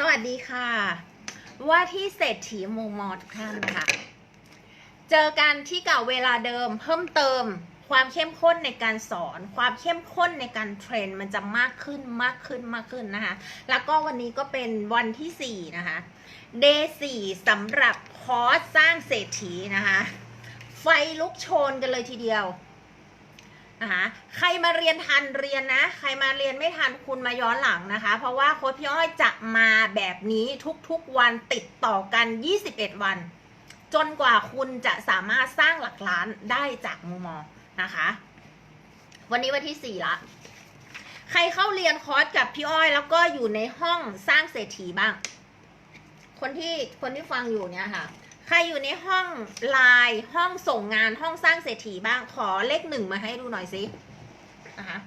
สวัสดีค่ะ ว่าที่เศรษฐีมูมอทุกท่านค่ะ เจอกันที่เก่าเวลาเดิม เพิ่มเติมความเข้มข้นในการสอน ความเข้มข้นในการเทรนมันจะมากขึ้นมากขึ้นมากขึ้นนะคะ แล้วก็วันนี้ก็เป็นวันที่ 4 นะคะ เดย์สี่สำหรับคอร์สสร้างเศรษฐีนะคะ ไฟลุกโชนกันเลยทีเดียว นะคะใครมาเรียนทันเรียนนะ ใครมาเรียนไม่ทันคุณมาย้อนหลังนะคะ เพราะว่าโค้ชพี่อ้อยจะมาแบบนี้ทุกๆวันติดต่อกัน 21 วัน จนกว่าคุณจะสามารถสร้างหลักล้านได้จากมูมอนะคะ วันนี้วันที่ 4 ละ ใครเข้าเรียนคอร์สกับพี่อ้อย แล้วก็อยู่ในห้องสร้างเศรษฐีบ้าง คนที่คนที่ฟังอยู่เนี่ยค่ะ ใครอยู่ในห้องไลน์ห้องส่งงานห้องสร้างเศรษฐีบ้างขอเลขหนึ่งมาให้ดูหน่อยสินะคะ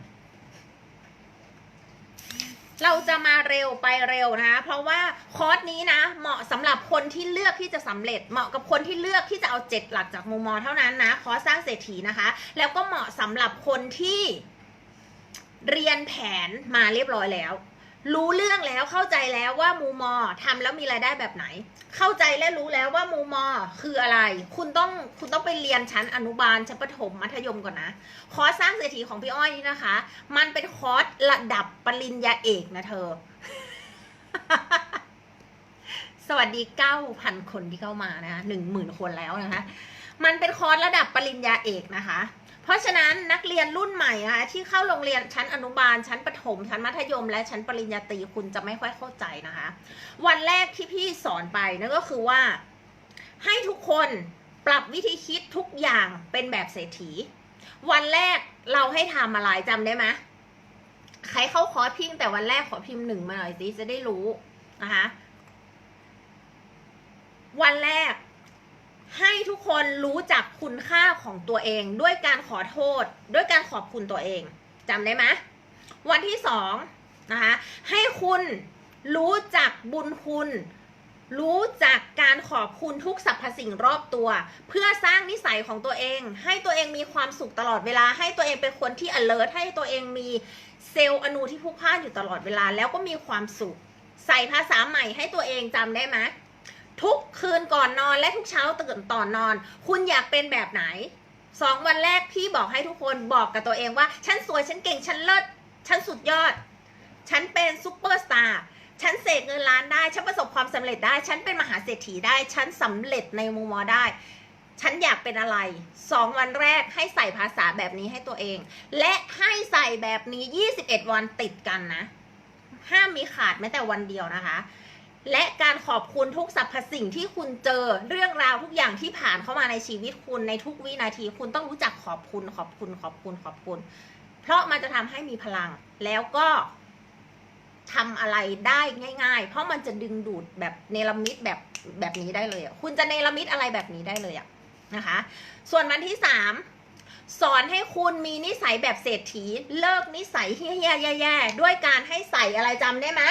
เราจะมาเร็วไปเร็วนะคะ เพราะว่าคอร์สนี้นะ เหมาะสำหรับคนที่เลือกที่จะสำเร็จ เหมาะกับคนที่เลือกที่จะเอาเจ็ดหลักจากมุมมอเท่านั้นนะคอร์สสร้างเศรษฐีนะคะ แล้วก็เหมาะสำหรับคนที่เรียนแผนมาเรียบร้อยแล้ว รู้เรื่องแล้วเข้าใจแล้วว่ามูมอทำแล้วมีรายได้แบบไหน เข้าใจและรู้แล้วว่ามูมอคืออะไร คุณต้องคุณต้องไปเรียนชั้นอนุบาลชั้นประถมมัธยมก่อนนะ คอร์สสร้างเศรษฐีของพี่อ้อยนี่นะคะ มันเป็นคอร์สระดับปริญญาเอกนะเธอ สวัสดีเก้าพันคนที่เข้ามานะคะหนึ่งหมื่นคนแล้วนะคะ มันเป็นคอร์สระดับปริญญาเอกนะคะ ราะฉะนั้นนักเรียนรุ่นใหม่นะคะที่เข้าโรงเรียนชั้นอนุบาล ชั้นประถม ชั้นมัธยม และชั้นปริญญาตรีคุณจะไม่ค่อยเข้าใจนะคะ วันแรกที่พี่สอนไปนั่นก็คือว่า ให้ทุกคนปรับวิธีคิดทุกอย่างเป็นแบบเศรษฐี วันแรกเราให้ทำอะไรจำได้ไหมใครเข้าคอร์สพิมพ์แต่วันแรกขอพิมพ์หนึ่งมาหน่อยสิจะได้รู้นะคะวันแรก ให้ทุกคนรู้จักคุณค่าของตัวเอง ด้วยการขอโทษ ด้วยการขอบคุณตัวเองจำได้ไหมวันที่สองนะคะให้คุณรู้จักบุญคุณ รู้จักการขอบคุณทุกสรรพสิ่งรอบตัว เพื่อสร้างนิสัยของตัวเอง ให้ตัวเองมีความสุขตลอดเวลา ให้ตัวเองเป็นคนที่ alert ให้ตัวเองมีเซลล์อนูที่พุกพ่านอยู่ตลอดเวลา แล้วก็มีความสุข ใส่ภาษาใหม่ให้ตัวเองจำได้ไหม ทุกคืนก่อนนอนและทุกเช้าตื่นตอนนอน คุณอยากเป็นแบบไหนสองวันแรกพี่บอกให้ทุกคนบอกกับตัวเองว่า ฉันสวยฉันเก่งฉันเลิศฉันสุดยอด ฉันเป็นซูเปอร์สตาร์ฉันเสกเงินล้านได้ ฉันประสบความสำเร็จได้ ฉันเป็นมหาเศรษฐีได้ ฉันสำเร็จในมุมมอได้ ฉันอยากเป็นอะไรสองวันแรกให้ใส่ภาษาแบบนี้ให้ตัวเอง และให้ใส่แบบนี้ 21 วันติดกันนะ ห้ามมีขาดแม้แต่วันเดียวนะคะ และการขอบคุณทุกสรรพสิ่งที่คุณเจอเรื่องราวทุกอย่างที่ผ่านเข้ามาในชีวิตคุณในทุกวินาที คุณต้องรู้จักขอบคุณขอบคุณขอบคุณขอบคุณ เพราะมันจะทำให้มีพลัง แล้วก็ทำอะไรได้ง่าย ๆ เพราะมันจะดึงดูดแบบเนรมิตแบบแบบนี้ได้เลยอะคุณจะเนรมิตอะไรแบบนี้ได้เลยอะนะคะ ส่วนวันที่สามสอนให้คุณมีนิสัยแบบเศรษฐี เลิกนิสัยเฮี้ยๆแย่ๆด้วยการให้ใส่อะไรจำได้ไหม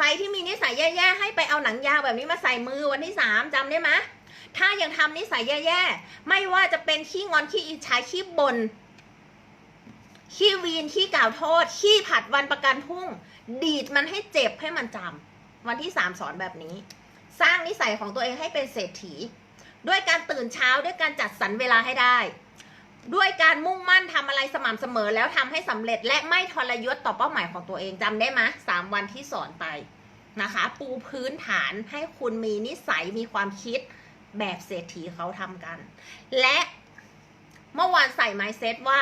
ใครที่มีนิสัยแย่ๆให้ไปเอาหนังยาวแบบนี้มาใส่มือวันที่สามจำได้ไหมถ้ายังทำนิสัยแย่ๆไม่ว่าจะเป็นขี้งอนขี้อิจฉาขี้บน่นขี้วีนขี้กล่าวโทษขี้ผัดวันประกันพรุ่ง ดีดมันให้เจ็บให้มันจำวันที่สามสอนแบบนี้ สร้างนิสัยของตัวเองให้เป็นเศรษฐี ด้วยการตื่นเช้าด้วยการจัดสรรเวลาให้ได้ ด้วยการมุ่งมั่นทำอะไรสม่ำเสมอแล้วทำให้สำเร็จและไม่ทรยศต่อเป้าหมายของตัวเองจำได้ไหมสามวันที่สอนไปนะคะ ปูพื้นฐานให้คุณมีนิสัยมีความคิดแบบเศรษฐีเขาทำกัน และเมื่อวานใส่ไมเซ็ตว่า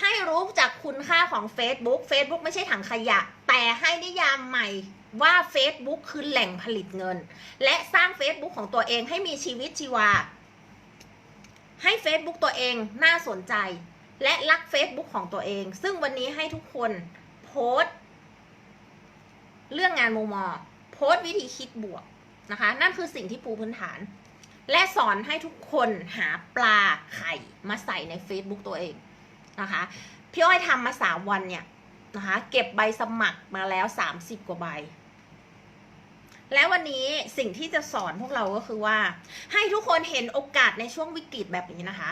ให้รู้จักคุณค่าของ Facebook Facebook ไม่ใช่ถังขยะ แต่ให้นิยามใหม่ว่า Facebook คือแหล่งผลิตเงิน และสร้าง Facebook ของตัวเองให้มีชีวิตชีวา ให้ Facebook ตัวเองน่าสนใจ และรัก Facebook ของตัวเอง ซึ่งวันนี้ให้ทุกคนโพสต์ เรื่องงานมูมอโพสต์วิธีคิดบวกนะคะ นั่นคือสิ่งที่ปูพื้นฐาน และสอนให้ทุกคนหาปลาไข่มาใส่ใน Facebook ตัวเองนะคะ พี่อ้อยทำมาสามวันเนี่ยนะคะ เก็บใบสมัครมาแล้วสามสิบกว่าใบ แล้ววันนี้สิ่งที่จะสอนพวกเราก็คือว่า ให้ทุกคนเห็นโอกาสในช่วงวิกฤตแบบนี้นะคะ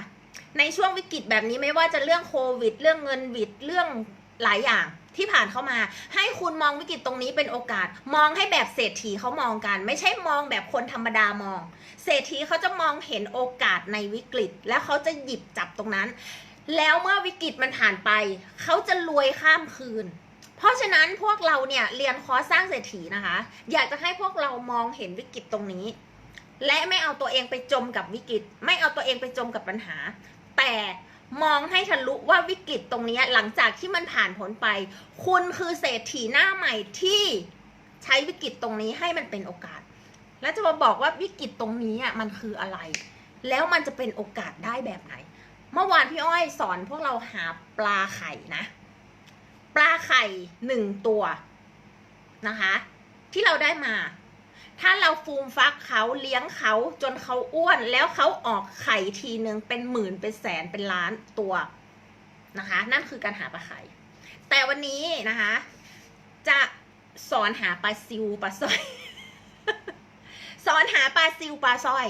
ในช่วงวิกฤตแบบนี้ไม่ว่าจะเรื่องโควิด เรื่องเงินวิดเรื่องหลายอย่างที่ผ่านเข้ามา ให้คุณมองวิกฤตตรงนี้เป็นโอกาส มองให้แบบเศรษฐีเขามองกัน ไม่ใช่มองแบบคนธรรมดามอง เศรษฐีเขาจะมองเห็นโอกาสในวิกฤต แล้วเขาจะหยิบจับตรงนั้น แล้วเมื่อวิกฤตมันผ่านไป เขาจะรวยข้ามคืน เพราะฉะนั้นพวกเราเนี่ยเรียนคอร์สสร้างเศรษฐีนะคะ อยากจะให้พวกเรามองเห็นวิกฤตตรงนี้ และไม่เอาตัวเองไปจมกับวิกฤต ไม่เอาตัวเองไปจมกับปัญหา แต่มองให้ทะลุว่าวิกฤตตรงนี้หลังจากที่มันผ่านผลไป คุณคือเศรษฐีหน้าใหม่ที่ใช้วิกฤตตรงนี้ให้มันเป็นโอกาส แล้วจะมาบอกว่าวิกฤตตรงนี้อะมันคืออะไร แล้วมันจะเป็นโอกาสได้แบบไหน เมื่อวานพี่อ้อยสอนพวกเราหาปลาไข่นะ ปลาไข่หนึ่งตัวนะคะ ที่เราได้มา ถ้าเราฟูมฟักเขาเลี้ยงเขาจนเขาอ้วนแล้วเขาออกไข่ทีหนึ่งเป็นหมื่นเป็นแสนเป็นล้านตัวนะคะ นั่นคือการหาปลาไข่ แต่วันนี้นะคะ จะสอนหาปลาซิวปลาสร้อย สอนหาปลาซิวปลาสร้อย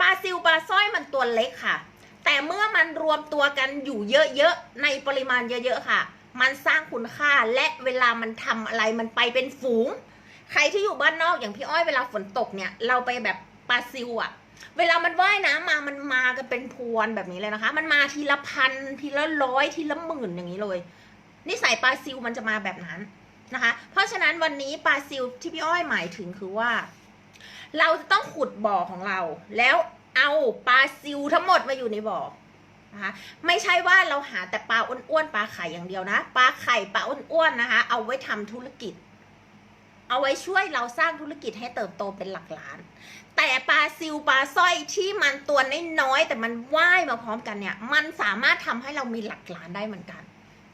ปลาซิวปลาสร้อยมันตัวเล็กค่ะ แต่เมื่อมันรวมตัวกันอยู่เยอะๆในปริมาณเยอะๆค่ะ มันสร้างคุณค่าและเวลามันทำอะไรมันไปเป็นฝูง ใครที่อยู่บ้านนอกอย่างพี่อ้อยเวลาฝนตกเนี่ย เราไปแบบปลาซิวอะเวลามันว่ายน้ำมา มันมากันเป็นพวนแบบนี้เลยนะคะ มันมาทีละพันทีละร้อยทีละหมื่นอย่างนี้เลย นิสัยปลาซิวมันจะมาแบบนั้นนะคะ เพราะฉะนั้นวันนี้ปลาซิวที่พี่อ้อยหมายถึงคือว่า เราจะต้องขุดบ่อของเรา แล้วเอาปลาซิวทั้งหมดมาอยู่ในบ่อ นะคะ ไม่ใช่ว่าเราหาแต่ปลาอ้วนๆปลาไข่อย่างเดียวนะ ปลาไข่ปลาอ้วนๆนะคะ เอาไว้ทำธุรกิจ เอาไว้ช่วยเราสร้างธุรกิจให้เติบโตเป็นหลักล้าน แต่ปลาซิวปลาสร้อยที่มันตัวน้อยๆแต่มันว่ายมาพร้อมกันเนี่ย มันสามารถทำให้เรามีหลักล้านได้เหมือนกัน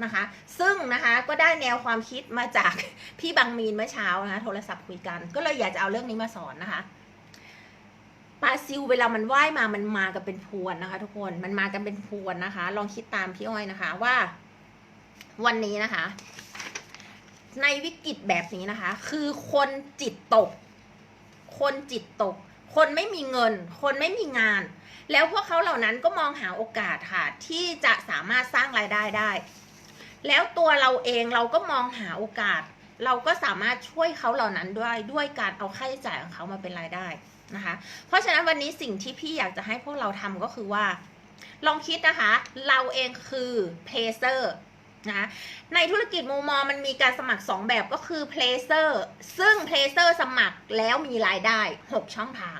นะคะ ซึ่งนะคะก็ได้แนวความคิดมาจากพี่บางมีนเมื่อเช้านะคะโทรศัพท์คุยกัน ก็เลยอยากจะเอาเรื่องนี้มาสอนนะคะ ปลาซิวเวลามันว่ายมามันมากันเป็นพวนนะคะ ทุกคนมันมากันเป็นพวนนะคะ ลองคิดตามพี่อ้อยนะคะว่า วันนี้นะคะ ในวิกฤตแบบนี้นะคะ คือคนจิตตก คนจิตตก คนไม่มีเงิน คนไม่มีงาน แล้วพวกเขาเหล่านั้นก็มองหาโอกาสค่ะ ที่จะสามารถสร้างรายได้ได้ แล้วตัวเราเองเราก็มองหาโอกาส เราก็สามารถช่วยเขาเหล่านั้นด้วยด้วยการเอาค่าใช้จ่ายของเขามาเป็นรายได้ นะคะ เพราะฉะนั้นวันนี้สิ่งที่พี่อยากจะให้พวกเราทำก็คือว่า ลองคิดนะคะ เราเองคือเพเซอร์นะะในธุรกิจมูมอมันมีการสมัคร 2 แบบก็คือเพลเซอร์ซึ่งเพลเซอร์สมัครแล้วมีรายได้ 6 ช่องทาง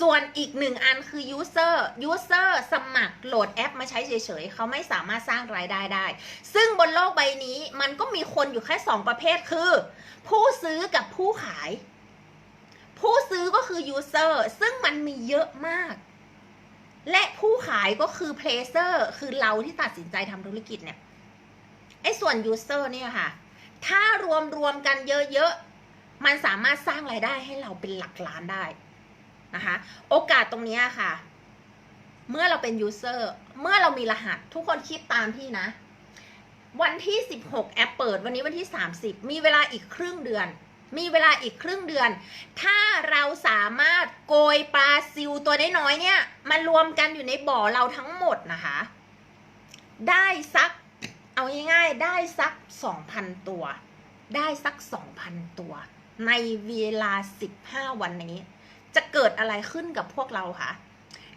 ส่วนอีกหนึ่งอันคือ User User สมัครโหลดแอปมาใช้เฉยๆ เขาไม่สามารถสร้างรายได้ได้ ซึ่งบนโลกใบนี้มันก็มีคนอยู่แค่ 2 ประเภทคือ ผู้ซื้อกับผู้ขาย ผู้ซื้อก็คือ User ซึ่งมันมีเยอะมาก และผู้ขายก็คือ Placer คือเราที่ตัดสินใจทำธุรกิจเนี่ยไอ้ส่วน User เนี่ยค่ะ ถ้ารวมรวมกันเยอะๆ มันสามารถสร้างรายได้ให้เราเป็นหลักล้านได้นะคะ โอกาสตรงนี้ค่ะ เมื่อเราเป็น User เมื่อเรามีรหัสทุกคนคิดตามพี่นะ วันที่ 16 แอปเปิด วันนี้วันที่ 30 มีเวลาอีกครึ่งเดือน มีเวลาอีกครึ่งเดือน ถ้าเราสามารถโกยปลาซิวตัวน้อยๆเนี่ยมารวมกันอยู่ในบ่อเราทั้งหมดนะคะ ได้สักเอาง่ายๆได้สัก2,000ตัว ได้สัก2,000ตัว ในเวลา15วันนี้ จะเกิดอะไรขึ้นกับพวกเราคะ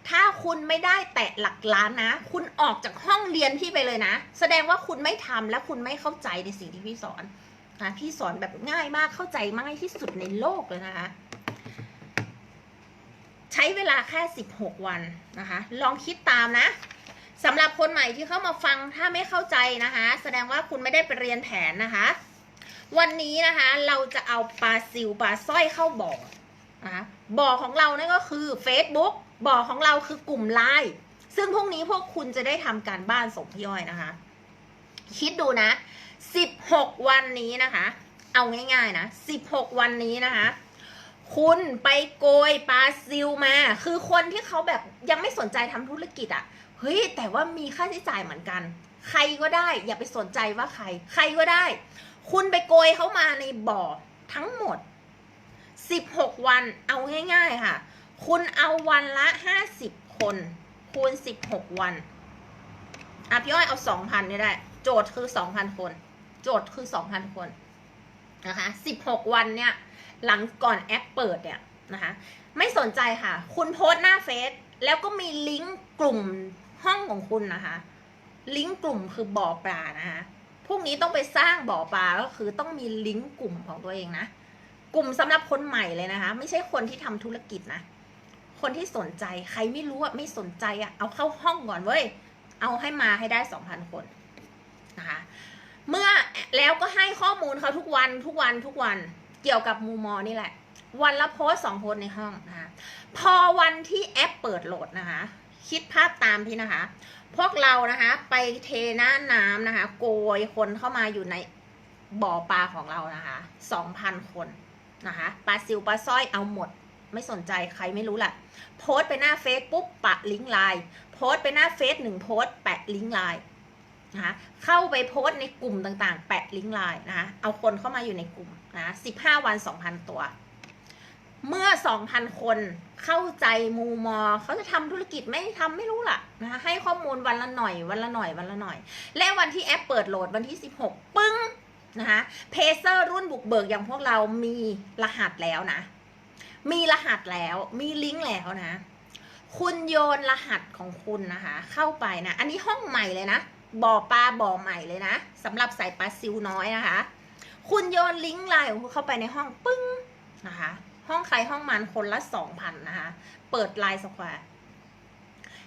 ถ้าคุณไม่ได้แตะหลักล้านนะ คุณออกจากห้องเรียนพี่ไปเลยนะ แสดงว่าคุณไม่ทำและคุณไม่เข้าใจในสิ่งที่พี่สอน นะพี่สอนแบบง่ายมากเข้าใจมากที่สุดในโลกเลยนะคะ ใช้เวลาแค่16วันนะคะ ลองคิดตามนะสำหรับคนใหม่ที่เข้ามาฟังถ้าไม่เข้าใจนะคะ แสดงว่าคุณไม่ได้ไปเรียนแผนนะคะ วันนี้นะคะเราจะเอาปลาซิวปลาสร้อยเข้าบ่อนะคะบ่อของเรานั่นก็คือ Facebook บ่อของเราคือกลุ่มไลน์ซึ่งพรุ่งนี้พวกคุณจะได้ทำการบ้านส่งพี่ย่อยนะคะ คิดดูนะ 16 วันนี้นะคะ เอาง่ายๆนะ 16 วันนี้นะคะ คุณไปโกยปลาซิลมา คือคนที่เขาแบบยังไม่สนใจทำธุรกิจอะ่ะ เฮ้ย แต่ว่ามีค่าใช้จ่ายเหมือนกัน ใครก็ได้ อย่าไปสนใจว่าใคร ใครก็ได้ คุณไปโกยเขามาในบ่อทั้งหมด 16 วัน เอาง่าย ๆ ค่ะ คุณเอาวันละ 50 คน คูณ 16 วันอะพี่อ้อยเอา 2,000นี่ได้ โจทย์คือ 2,000 คน จทย์คือ 2,000 คนนะคะ16 วันเนี่ย หลังก่อนแอปเปิดเนี่ยนะคะไม่สนใจค่ะ คุณโพสต์หน้าเฟซแล้วก็มีลิงก์กลุ่มห้องของคุณนะคะ ลิงก์กลุ่มคือบ่อปลานะคะพรุ่งนี้ต้องไปสร้างบ่อปลาก็คือต้องมีลิงก์กลุ่มของตัวเองนะ กลุ่มสำหรับคนใหม่เลยนะคะ ไม่ใช่คนที่ทำธุรกิจนะ คนที่สนใจใครไม่รู้อะไม่สนใจอะเอาเข้าห้องก่อนเว้ย เอาให้มาให้ได้สองพันคนนะคะ เมื่อแล้วก็ให้ข้อมูลเขาทุกวันทุกวันทุกวันเกี่ยวกับมูมอนี่แหละ วันละโพสสองโพสในห้องนะคะพอวันที่แอปเปิดโหลดนะคะ คิดภาพตามพี่นะคะ พวกเรานะคะไปเทหน้าน้ำนะคะ โกยคนเข้ามาอยู่ในบ่อปลาของเรานะคะสองพันคนนะคะปลาซิวปลาสร้อยเอาหมด ไม่สนใจใครไม่รู้แหละโพสไปหน้าเฟซปุ๊บปะลิงก์ไลน์โพสไปหน้าเฟซหนึ่งโพสแปะลิงก์ไลน์ นะคะเข้าไปโพสในกลุ่มต่างๆ แปะลิงก์ไลน์นะคะเอาคนเข้ามาอยู่ในกลุ่มนะสิบห้าวันสองพันตัว เมื่อ2,000คนเข้าใจมูมอ เขาจะทำธุรกิจไม่ทำไม่รู้ล่ะนะคะให้ข้อมูลวันละหน่อย วันละหน่อย วันละหน่อย และวันที่แอปเปิดโหลดวันที่16ปึ้งนะคะเพเซอร์รุ่นบุกเบิกอย่างพวกเรามีรหัสแล้วนะ มีรหัสแล้วมีลิงก์แล้วนะ คุณโยนรหัสของคุณนะคะ เข้าไปนะ อันนี้ห้องใหม่เลยนะ บ่อปลาบ่อใหม่เลยนะสำหรับใส่ปลาซิวน้อยนะคะ คุณโยนลิงก์ไลน์ของคุณเข้าไปในห้องปึ้งนะคะ ห้องใครห้องมันคนละสองพันนะคะ เปิดไลน์สแควร์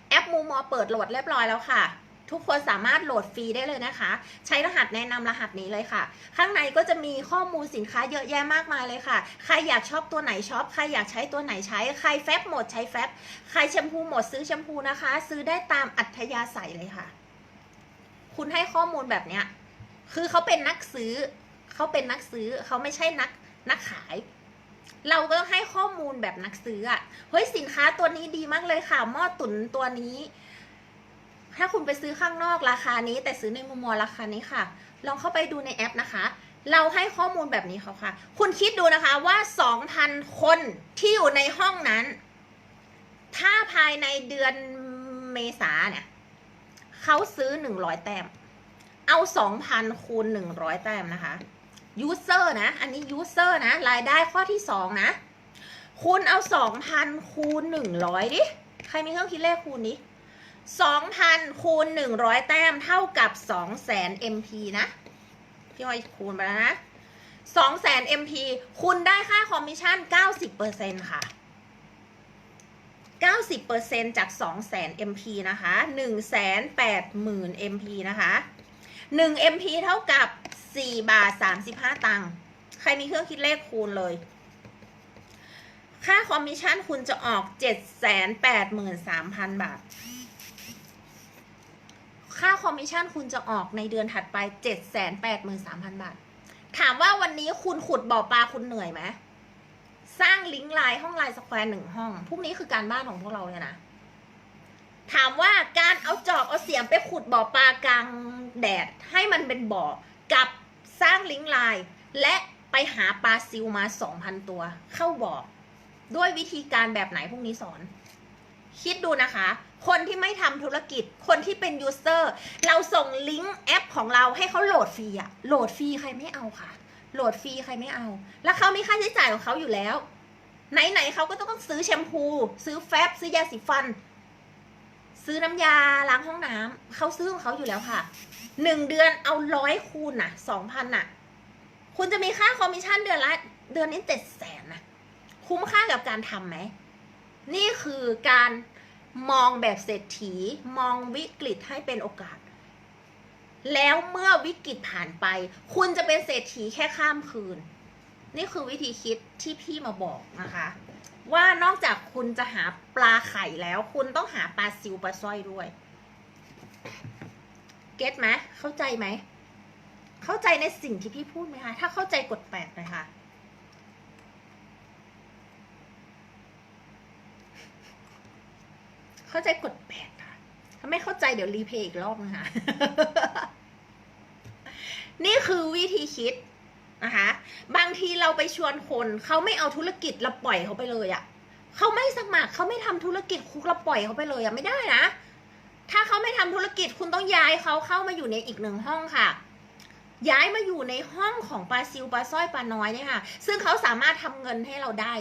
แอปมูมอเปิดโหลดเรียบร้อยแล้วค่ะ ทุกคนสามารถโหลดฟรีได้เลยนะคะ ใช้รหัสแนะนำรหัสนี้เลยค่ะ ข้างในก็จะมีข้อมูลสินค้าเยอะแยะมากมายเลยค่ะ ใครอยากชอบตัวไหนชอบใครอยากใช้ตัวไหนใช้ ใครแฟบหมดใช้แฟบใครแชมพูหมดซื้อแชมพูนะคะ ซื้อได้ตามอัธยาศัยเลยค่ะ คุณให้ข้อมูลแบบเนี้ย คือเขาเป็นนักซื้อ เขาเป็นนักซื้อ เขาไม่ใช่นักนักขาย เราก็ต้องให้ข้อมูลแบบนักซื้ออะเฮ้ยสินค้าตัวนี้ดีมากเลยค่ะ หม้อตุ๋นตัวนี้ ถ้าคุณไปซื้อข้างนอกราคานี้ แต่ซื้อในมุมมองราคานี้ค่ะ ลองเข้าไปดูในแอปนะคะ เราให้ข้อมูลแบบนี้เขาค่ะ คุณคิดดูนะคะว่า 2,000 คนที่อยู่ในห้องนั้น ถ้าภายในเดือนเมษาเนี่ย เขาซื้อ100แต้ม เอา2,000คูณ100แต้มนะคะยูเซอร์นะ อันนี้ยูเซอร์นะ รายได้ข้อที่2นะคุณเอา2,000คูณ100ดิ ใครมีเครื่องคิดเลขคูณดิ2,000คูณ100แต้มเท่ากับ200,000 MP นะ พี่อ้อยคูณไปแล้วนะ200,000 MP คุณได้ค่าคอมมิชชั่น90%ค่ะ 90%จาก 200,000 MP นะคะ 180,000 MP นะคะ 1 MP เท่ากับ 4 บาท 35 ตังค์ ใครมีเครื่องคิดเลขคูณเลย ค่าคอมมิชชั่นคุณจะออก 783,000 บาท ค่าคอมมิชชั่นคุณจะออกในเดือนถัดไป 783,000 บาท ถามว่าวันนี้คุณขุดบ่อปลาคุณเหนื่อยไหม สร้างลิงก์ไลน์ห้องไลน์สแควร์หนึ่งห้อง พวกนี้คือการบ้านของพวกเราเลยนะ ถามว่าการเอาจอบเอาเสียมไปขุดบ่อปลากลางแดดให้มันเป็นบ่อกับสร้างลิงก์ไลน์และไปหาปลาซิวมา2,000ตัว เข้าบ่อด้วยวิธีการแบบไหนพวกนี้สอน คิดดูนะคะ คนที่ไม่ทำธุรกิจ คนที่เป็นยูเซอร์ เราส่งลิงก์แอปของเราให้เขาโหลดฟรีอะโหลดฟรีใครไม่เอาค่ะ โหลดฟรีใครไม่เอา แล้วเขามีค่าใช้จ่ายของเขาอยู่แล้ว ไหนๆเขาก็ต้องซื้อแชมพู ซื้อแฟบซื้อยาสีฟัน ซื้อน้ำยาล้างห้องน้ำเขาซื้อของเขาอยู่แล้วค่ะหนึ่งเดือนเอาร้อยคูณน่ะสองพันน่ะ คุณจะมีค่าคอมมิชชั่นเดือนละเดือนนี้เจ็ดแสนนะคุ้มค่ากับการทำไหม นี่คือการมองแบบเศรษฐี มองวิกฤตให้เป็นโอกาส แล้วเมื่อวิกฤตผ่านไป คุณจะเป็นเศรษฐีแค่ข้ามคืน นี่คือวิธีคิดที่พี่มาบอกนะคะ ว่านอกจากคุณจะหาปลาไข่แล้ว คุณต้องหาปลาซิวปลาสร้อยด้วย เก็ตไหมเข้าใจไหม เข้าใจในสิ่งที่พี่พูดไหมคะ ถ้าเข้าใจกดแปดเลยค่ะเข้าใจกดแปด ถ้าไม่เข้าใจเดี๋ยวรีเพย์อีกรอบนะคะ นี่คือวิธีคิดนะคะ บางทีเราไปชวนคนเขาไม่เอาธุรกิจเราปล่อยเขาไปเลยอะ่ะเขาไม่สมัครเขาไม่ทำธุรกิจคุณเราปล่อยเขาไปเลยอะ่ะไม่ได้นะ ถ้าเขาไม่ทำธุรกิจคุณต้องย้ายเขาเข้ามาอยู่ในอีกหนึ่งห้องค่ะย้ายมาอยู่ในห้องของปลาซิวปลาสร้อยปลาน้อยเนี่ยค่ะ ซึ่งเขาสามารถทำเงินให้เราได้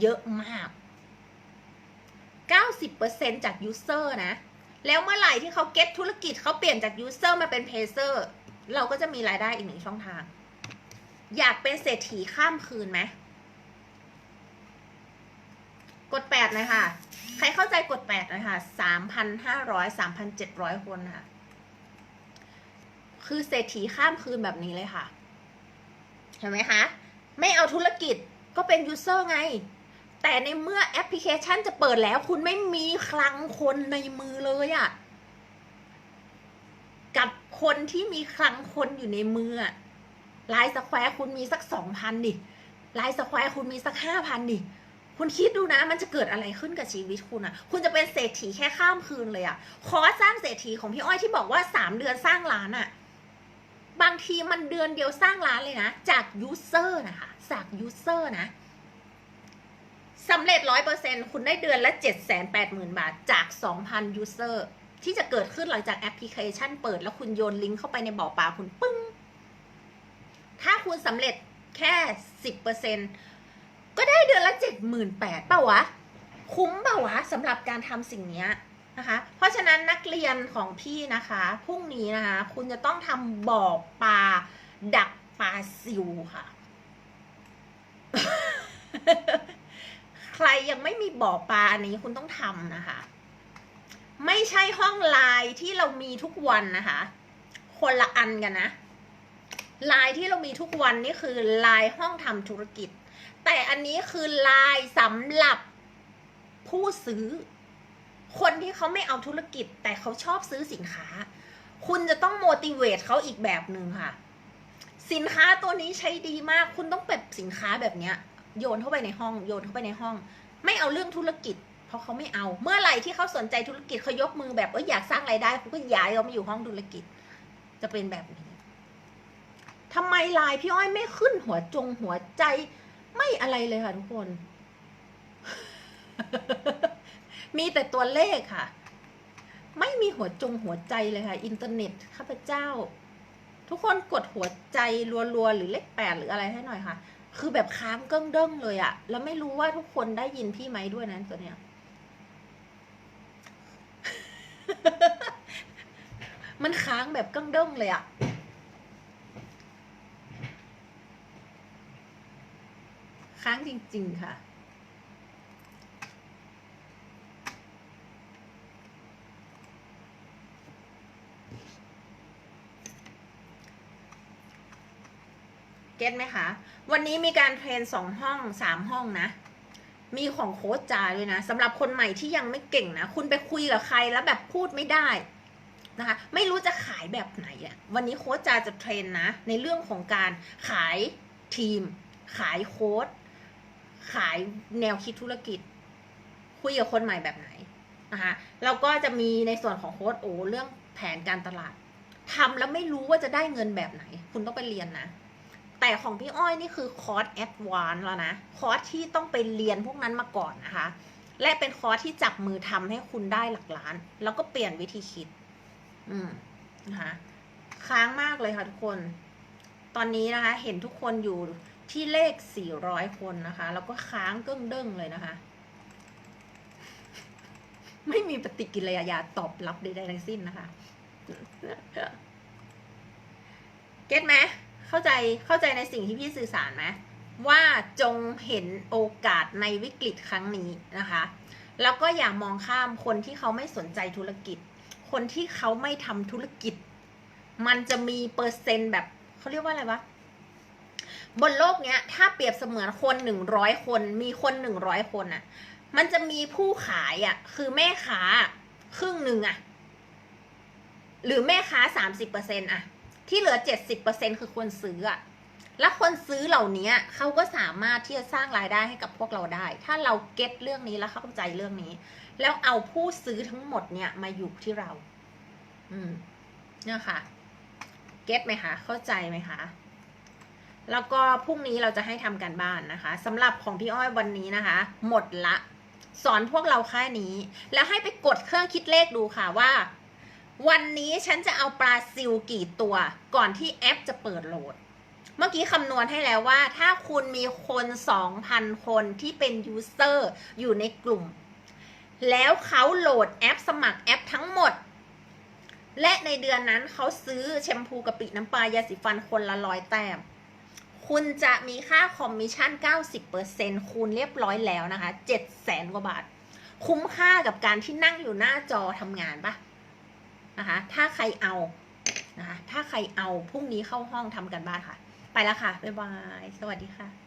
เยอะมาก 90%จากยูเซอร์นะ แล้วเมื่อไหร่ที่เขาเก็ตธุรกิจเขาเปลี่ยนจากยูเซอร์มาเป็นเพเซอร์เราก็จะมีรายได้อีกหนึ่งช่องทาง อยากเป็นเศรษฐีข้ามคืนไหมกดแปดเลยค่ะ ใครเข้าใจกดแปดเลยค่ะสามพันห้าร้อยสามพันเจ็ดร้อยคนค่ะ คือเศรษฐีข้ามคืนแบบนี้เลยค่ะ เห็นไหมคะ ไม่เอาธุรกิจก็เป็นยูเซอร์ไง แต่ในเมื่อแอปพลิเคชันจะเปิดแล้ว คุณไม่มีคลังคนในมือเลยอะกับคนที่มีคลังคนอยู่ในมืออะไลน์สแควร์คุณมีสักสองพันดิไลน์สแควร์คุณมีสักห้าพันดิ คุณคิดดูนะ มันจะเกิดอะไรขึ้นกับชีวิตคุณอะคุณจะเป็นเศรษฐีแค่ข้ามคืนเลยอะคอร์สสร้างเศรษฐีของพี่อ้อยที่บอกว่าสามเดือนสร้างล้านอะบางทีมันเดือนเดียวสร้างล้านเลยนะ จากยูเซอร์นะคะ จากยูเซอร์นะ สำเร็จร้อยเปอร์เซ็นคุณได้เดือนละเจ็ดแสนแปดหมื่นบาทจากสองพันยูเซอร์ที่จะเกิดขึ้นหลังจากแอปพลิเคชันเปิด แล้วคุณโยนลิงก์เข้าไปในบ่อปลาคุณปึ้ง ถ้าคุณสำเร็จแค่สิบเปอร์เซ็นก็ได้เดือนละเจ็ดหมื่นแปดเปล่าวะ คุ้มเปล่าวะสำหรับการทำสิ่งนี้นะคะ เพราะฉะนั้นนักเรียนของพี่นะคะพรุ่งนี้นะคะ คุณจะต้องทำบ่อปลาดักปลาซิวค่ะ ใครยังไม่มีบ่อปลาอันนี้คุณต้องทำนะคะ ไม่ใช่ห้องไลน์ที่เรามีทุกวันนะคะ คนละอันกันนะไลน์ที่เรามีทุกวันนี่คือไลน์ห้องทำธุรกิจ แต่อันนี้คือไลน์สำหรับผู้ซื้อ คนที่เขาไม่เอาธุรกิจ แต่เขาชอบซื้อสินค้า คุณจะต้องโมดิเวตเขาอีกแบบหนึ่งค่ะ สินค้าตัวนี้ใช้ดีมาก คุณต้องแบบสินค้าแบบเนี้ย โยนเข้าไปในห้องโยนเข้าไปในห้อง ไม่เอาเรื่องธุรกิจ เพราะเขาไม่เอา เมื่อไหร่ที่เขาสนใจธุรกิจเขายกมือแบบเอออยากสร้างไรายได้เขาก็ย้ายเรามาอยู่ห้องธุรกิจ จะเป็นแบบนี้ทำไมลน์พี่อ้อยไม่ขึ้นหัวจงหัวใจไม่อะไรเลยค่ะทุกคน มีแต่ตัวเลขค่ะ ไม่มีหัวจงหัวใจเลยค่ะ อินเทอร์เน็ตข้าพเจ้า ทุกคนกดหัวใจรัวๆหรือเลขแปดหรืออะไรให้หน่อยค่ะ คือแบบค้างเกิ้งเด้งเลยอะแล้วไม่รู้ว่าทุกคนได้ยินพี่ไหมด้วยนะตัวเนี้ย มันค้างแบบเกิ้งเด้งเลยอะค้างจริง ๆ ค่ะ เก็ตไหมคะ วันนี้มีการเทรนสองห้องสามห้องนะ มีของโค้ชจาด้วยนะสำหรับคนใหม่ที่ยังไม่เก่งนะ คุณไปคุยกับใครแล้วแบบพูดไม่ได้นะคะ ไม่รู้จะขายแบบไหนอะวันนี้โค้ชจาจะเทรนนะ ในเรื่องของการขายทีม ขายโค้ดขายแนวคิดธุรกิจ คุยกับคนใหม่แบบไหนนะคะแล้วก็จะมีในส่วนของโค้ดโอเรื่องแผนการตลาดทำแล้วไม่รู้ว่าจะได้เงินแบบไหน คุณต้องไปเรียนนะ แต่ของพี่อ้อยนี่คือคอร์สแอดวานแล้วนะ คอร์สที่ต้องไปเรียนพวกนั้นมาก่อนนะคะ และเป็นคอร์สที่จับมือทำให้คุณได้หลักล้าน แล้วก็เปลี่ยนวิธีคิด อืมนะคะค้างมากเลยค่ะทุกคน ตอนนี้นะคะ เห็นทุกคนอยู่ที่เลข 400 คนนะคะ แล้วก็ค้างเกิ้งเด้งเลยนะคะ ไม่มีปฏิกิริยาตอบรับใดๆทั้งสิ้นนะคะ เก็ตไหม เข้าใจเข้าใจในสิ่งที่พี่สื่อสารไหมว่าจงเห็นโอกาสในวิกฤตครั้งนี้นะคะ แล้วก็อย่ามองข้ามคนที่เขาไม่สนใจธุรกิจ คนที่เขาไม่ทำธุรกิจ มันจะมีเปอร์เซ็นต์แบบเขาเรียกว่าอะไรวะบนโลกเนี้ย ถ้าเปรียบเสมือนคนหนึ่งร้อยคนมีคนหนึ่งร้อยคนอะมันจะมีผู้ขายอะคือแม่ค้าครึ่งหนึ่งอะหรือแม่ค้าสามสิบเปอร์เซ็นต์อะ ที่เหลือเจ็ดสิบเปอร์เซ็นคือคนซื้ออะและคนซื้อเหล่านี้เขาก็สามารถที่จะสร้างรายได้ให้กับพวกเราได้ ถ้าเราเก็ตเรื่องนี้แล้วเข้าใจเรื่องนี้ แล้วเอาผู้ซื้อทั้งหมดเนี่ยมาอยู่ที่เรา อืมเนี่ยค่ะ เก็ตไหมคะ เข้าใจไหมคะแล้วก็พรุ่งนี้เราจะให้ทำการบ้านนะคะสำหรับของพี่อ้อยวันนี้นะคะ หมดละ สอนพวกเราแค่นี้ แล้วให้ไปกดเครื่องคิดเลขดูค่ะว่า วันนี้ฉันจะเอาปลาซิลกี่ตัวก่อนที่แอปจะเปิดโหลด เมื่อกี้คำนวณให้แล้วว่า ถ้าคุณมีคน 2,000 คนที่เป็นยูเซอร์อยู่ในกลุ่ม แล้วเขาโหลดแอปสมัครแอปทั้งหมด และในเดือนนั้นเขาซื้อแชมพูกะปิน้ำปลายาสีฟันคนละร้อยแต้ม คุณจะมีค่าคอมมิชชั่น 90%คูณเรียบร้อยแล้วนะคะ7แสนกว่าบาท คุ้มค่ากับการที่นั่งอยู่หน้าจอทำงานปะ นะคะ ถ้าใครเอานะคะ ถ้าใครเอาพรุ่งนี้เข้าห้องทำกันบ้านค่ะ ไปแล้วค่ะ บ๊ายบาย สวัสดีค่ะ